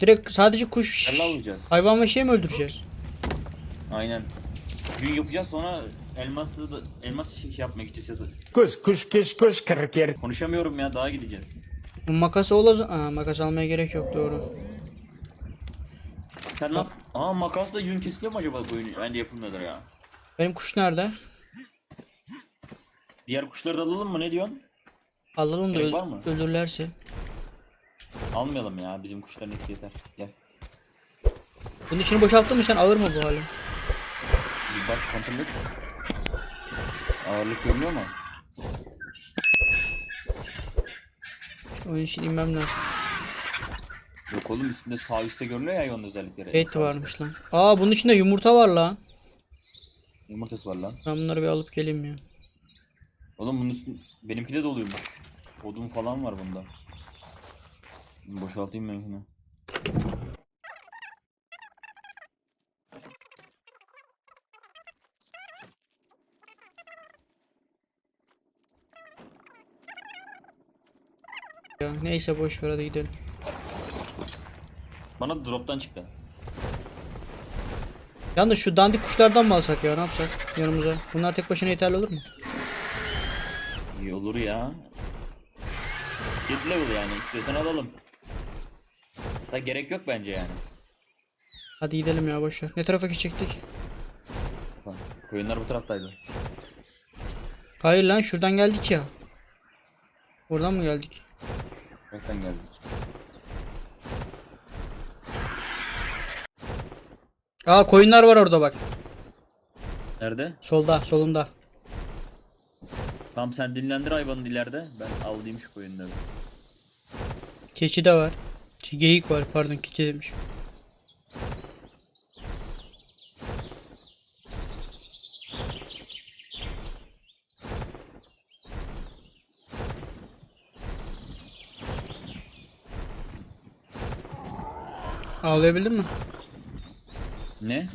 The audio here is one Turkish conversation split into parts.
Direkt sadece kuş, alacağız. hayvan ve şey mi öldüreceğiz? Aynen. Gün yapacağız sonra elması da elmas şey yapmak için Kuş kuş kuş kuş kırık yer. Konuşamıyorum ya daha gideceğiz. Bu makası ola Aa, makas almaya gerek yok doğru. Sen lan Aa makasla yün kesiliyor mu acaba bu oyun? Bence yapılmıyordur ya. Benim kuş nerede? Diğer kuşları da alalım mı ne diyorsun? Alalım da Gerek öl- var mı? ölürlerse. Almayalım ya bizim kuşların eksi yeter. Gel. Bunun içini boşalttın mı sen ağır mı bu halin? Bir bak kontrol et. Ağırlık görünüyor mu? Oyun için inmem lazım. Yok oğlum üstünde sağ üstte görünüyor ya hayvanın özellikleri. Et Sağ varmış lan. Aa bunun içinde yumurta var lan. üstte. Yumurtası var lan. Ben bunları bir alıp geleyim ya. Oğlum bunun üstünde benimki de doluymuş. Odun falan var bunda. Boşaltayım benimkini. ya. Neyse boş ver hadi gidelim. Bana drop'tan çıktı. Yalnız şu dandik kuşlardan mı alsak ya ne yapsak yanımıza? Bunlar tek başına yeterli olur mu? İyi olur ya. 7 level yani istiyorsan alalım. Da gerek yok bence yani. Hadi gidelim ya boş ver. Ne tarafa gidecektik? Bak, Koyunlar bu taraftaydı. Hayır lan şuradan geldik ya. Buradan mı geldik? Nereden geldik? Aa koyunlar var orada bak. Nerede? Solda solunda. Tamam sen dinlendir hayvanı ileride. Ben alayım şu koyunları. Keçi de var. Şey, Geyik var pardon keçi demiş. Ağlayabildin mi? Ne?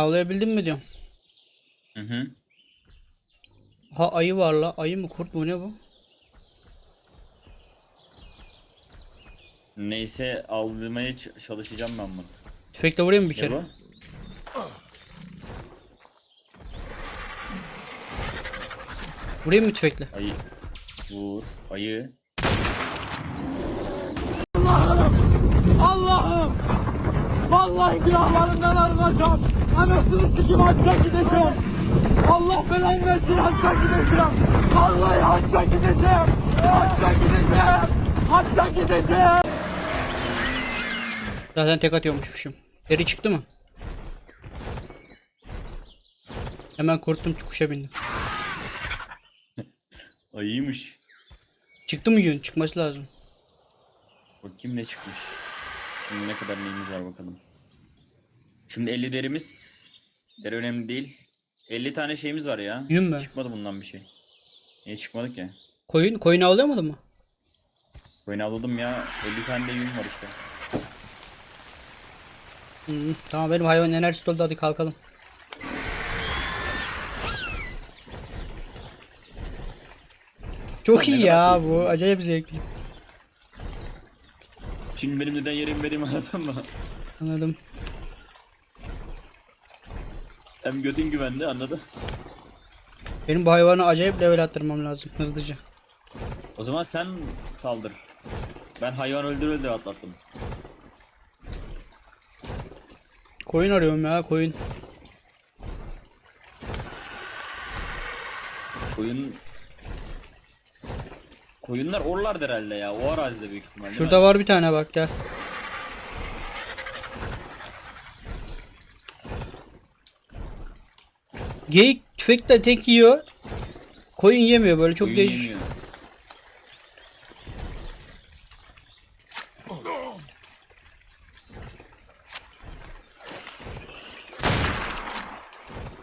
Ağlayabildin mi diyorum. Hı hı. Ha ayı var la. Ayı mı kurt mu ne bu? Neyse avlamaya ç- çalışacağım ben bunu. Tüfekle vurayım mı bir kere? bu. Vurayım mı tüfekle? Ayı. Vur. Ayı. Vallahi günahlarımdan arınacağım. Anasını sikim hacca gideceğim. Allah belanı versin hacca gideceğim. Vallahi hacca gideceğim. Hacca gideceğim. Hacca gideceğim. Zaten tek atıyormuşmuşum. Deri çıktı mı? Hemen korktum kuşa bindim. Ayıymış. Çıktı mı yün? Çıkması lazım. Bakayım ne çıkmış. Şimdi ne kadar neyimiz var bakalım. Şimdi 50 derimiz. Deri önemli değil. 50 tane şeyimiz var ya. Yün mü? Çıkmadı bundan bir şey. Niye çıkmadı ki? Koyun, koyun avlayamadı mı? Koyun avladım ya. 50 tane de yün var işte. Hı, tamam benim hayvan enerjisi doldu hadi kalkalım. Çok Lan iyi neden ya bu. Acayip zevkli. Şimdi benim neden yerim benim anladın mı? Anladım. Hem götün güvende anladın. Benim bu hayvanı acayip level attırmam lazım hızlıca. O zaman sen saldır. Ben hayvan öldür öldür atlattım. Koyun arıyorum ya koyun. Koyun... Koyunlar orlardı herhalde ya. O arazide büyük ihtimalle. Şurada var bir tane bak gel. Geyik tüfekle tek yiyor. Koyun yemiyor böyle çok Koyun değişik. yemiyor.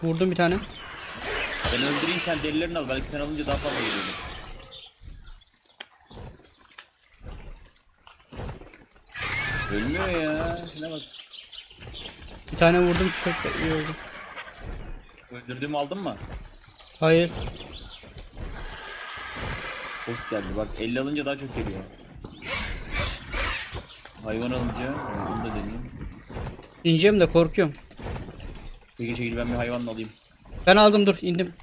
Vurdum bir tane. Ben öldüreyim sen derilerini al. Belki sen alınca daha fazla geliyordur. Ölmüyor ya. Şuna bak. Bir tane vurdum çok iyi oldu. Öldürdüğümü aldın mı? Hayır. Post geldi. Bak 50 alınca daha çok geliyor. Hayvan alınca onu da deneyeyim. İneceğim de korkuyorum. Peki çekil ben bir hayvanla alayım. Ben aldım dur indim.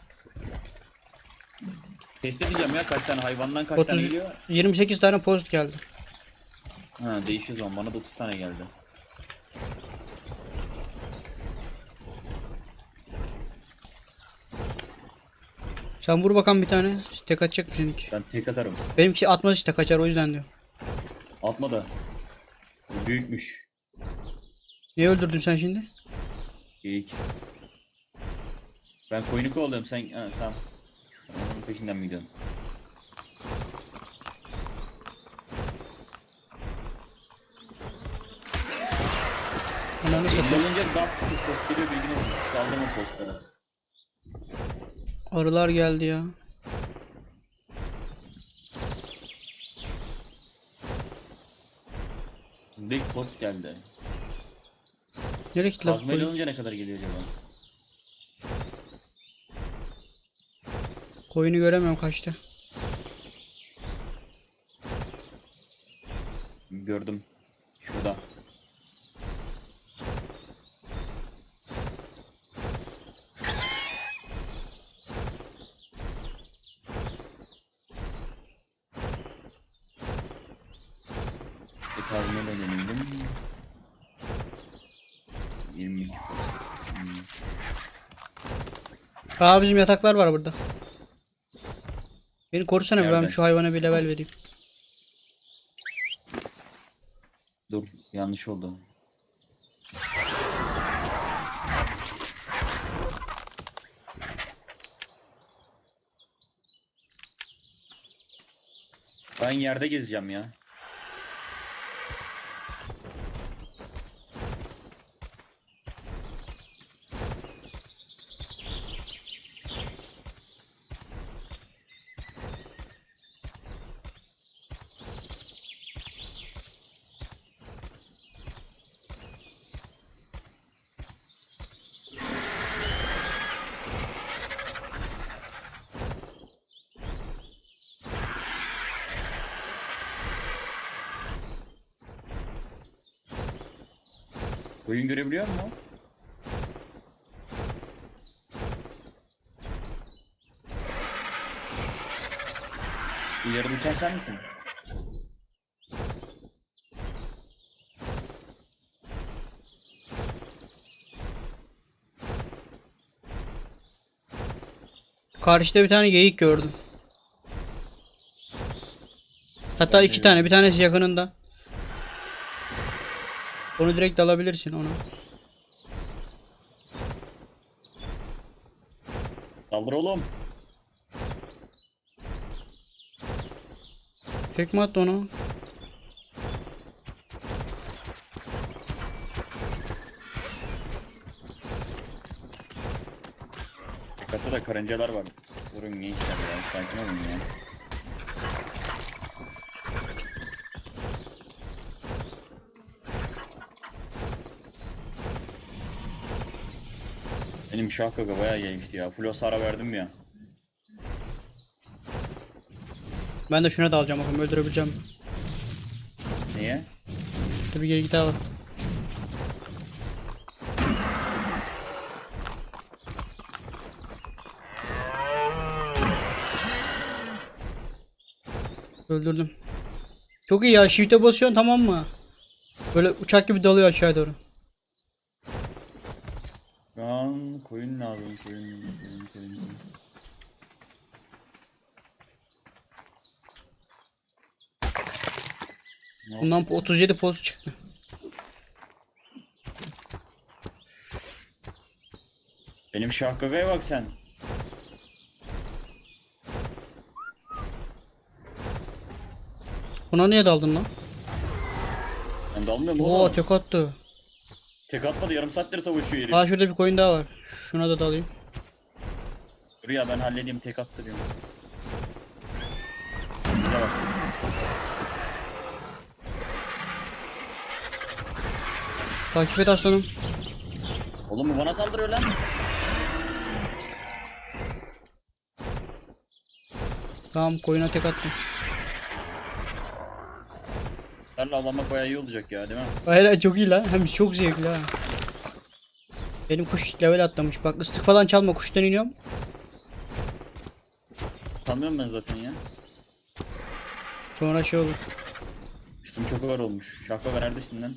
Test edeceğim ya kaç tane hayvandan kaç tane 30 geliyor. 28 tane post geldi. Ha değişiyor zaman bana da 30 tane geldi. Sen vur bakalım bir tane. Tek atacak mı seninki? Ben tek atarım. Benimki atmaz işte kaçar o yüzden diyor. Atma da. Büyükmüş. Niye öldürdün sen şimdi? Geyik. Ben koyunu kovalıyorum sen ha, tamam. Sen Onun peşinden mi gidiyorsun? Ananı 50 satayım. alınca daha çok post geliyor bilgin olsun. İşte aldım o postları. Arılar geldi ya. Big post geldi. Nereye gitti lan Kazmayla koyun? alınca ne kadar geliyor acaba? Koyunu göremiyorum kaçta. Gördüm. Şurada. Bir kazmayla deneyelim. 22 post. Hmm. Aa bizim yataklar var burada. Beni korusana bir, ben şu hayvana bir level vereyim. Dur yanlış oldu. Ben yerde gezeceğim ya. Oyun görebiliyor musun? İleri uçan sen misin? Karşıda bir tane geyik gördüm. Hatta iki tane. Bir tanesi yakınında. Onu direkt alabilirsin onu. Saldır oğlum. Tekme attı onu. Katı da karıncalar var. Durun gençler ya. Sakin olun ya. Benim şah kaka bayağı gelişti ya. Full hasara verdim ya. Ben de şuna da alacağım bakalım öldürebileceğim. Niye? Dur bir geri git al. Öldürdüm. Çok iyi ya. Shift'e basıyorsun tamam mı? Böyle uçak gibi dalıyor aşağı doğru. Şu an koyun lazım. Koyun, koyun, koyun. Oldu? Bundan 37 poz çıktı. Benim şah kakaya bak sen. Buna niye daldın lan? Ben dalmıyorum Oo oğlum. tek attı. Tek atmadı yarım saattir savaşıyor herif. Aa şurada bir coin daha var. Şuna da dalayım. Dur ya ben halledeyim tek attı diyorum. Bize bak. Takip et aslanım. Oğlum bu bana saldırıyor lan. Tamam koyuna tek attım. Tarla avlanmak bayağı iyi olacak ya değil mi? Hayır çok iyi lan. Hem çok zevkli ha. Benim kuş level atlamış. Bak ıslık falan çalma kuştan iniyorum. Tanıyorum ben zaten ya. Sonra şey olur. Üstüm çok ağır olmuş. Şaka ver neredesin lan?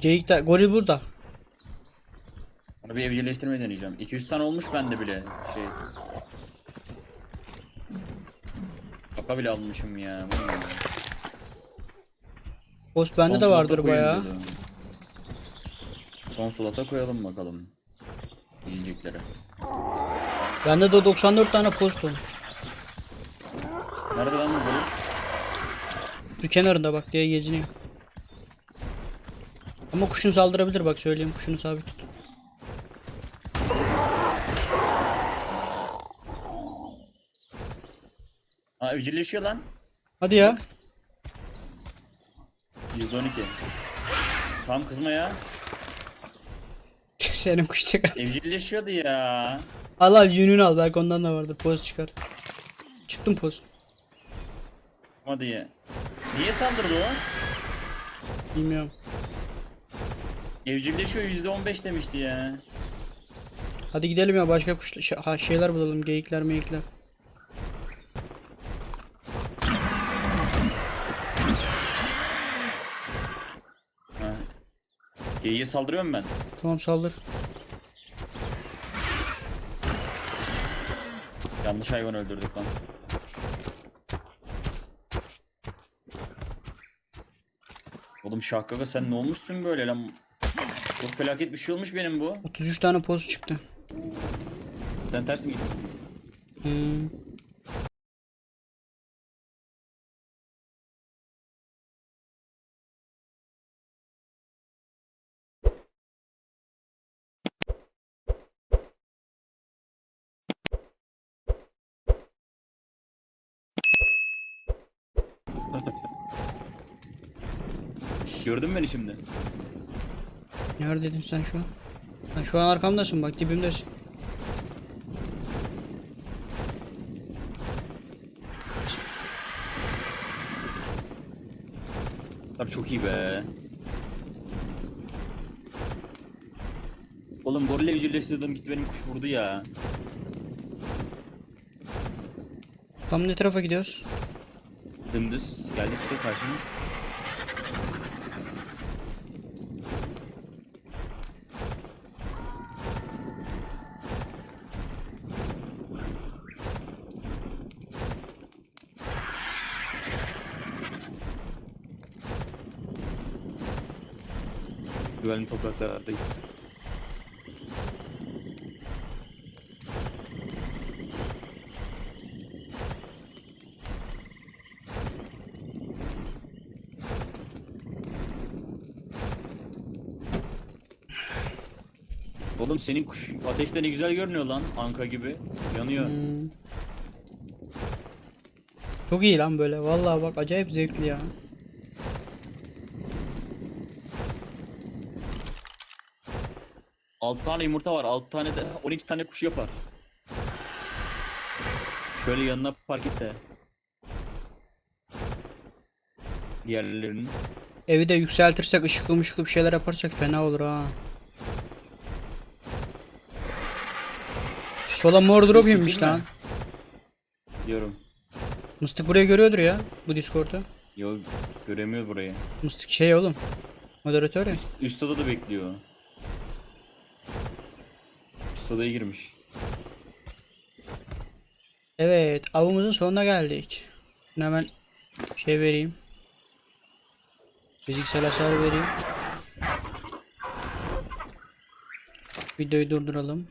Geyik de goril burada. Onu bir evcilleştirmeyi deneyeceğim. 200 tane olmuş bende bile şey. Şaka bile almışım ya. Post bende Son de vardır bayağı. dedim. Son slota koyalım bakalım. Yiyeceklere. Bende de 94 tane post olmuş. Nerede lan bu? Su kenarında bak diye geziniyor. Ama kuşun saldırabilir bak söyleyeyim kuşunu sabit tut. Aa evcilleşiyor lan. Hadi ya. %12. Tam kızma ya. Senin kuş çıkar. Evcilleşiyordu ya. Al al yününü al belki ondan da vardır post çıkar. Çıktım post. Hadi ya. Niye saldırdı o? Bilmiyorum. Evcilleşiyor %15 demişti ya. Hadi gidelim ya başka kuş ha, şeyler bulalım geyikler meyikler. Geyiğe saldırıyorum ben. Tamam saldır. Yanlış hayvan öldürdük lan. Oğlum Şahkaka sen ne olmuşsun böyle lan? Çok felaket bir şey olmuş benim bu. 33 tane post çıktı. Sen ters mi gitmişsin? Hmm. Gördün beni şimdi? Neredeydin sen şu an? Ha, şu an arkamdasın bak dibimdesin. Tabii çok iyi be. Oğlum goril evcilleştirdim gitti benim kuş vurdu ya. Tam ne tarafa gidiyoruz? Dümdüz geldik işte karşımız. Güvenli topraklardayız. Oğlum senin kuş ateşte ne güzel görünüyor lan anka gibi. Yanıyor. Hmm. Çok iyi lan böyle. Vallahi bak acayip zevkli ya. Altı tane yumurta var. 6 tane de 12 tane kuş yapar. Şöyle yanına park et de. Diğerlerinin. Evi de yükseltirsek ışıklı mışıklı bir şeyler yaparsak fena olur ha. Sola mor drop mi? lan. Diyorum. Mıstık burayı görüyordur ya bu Discord'u. Yo göremiyor burayı. Mıstık şey oğlum. Moderatör ya. Üst oda da bekliyor. Üst odaya girmiş. Evet avımızın sonuna geldik. Şimdi hemen şey vereyim. Fiziksel hasar vereyim. Videoyu durduralım.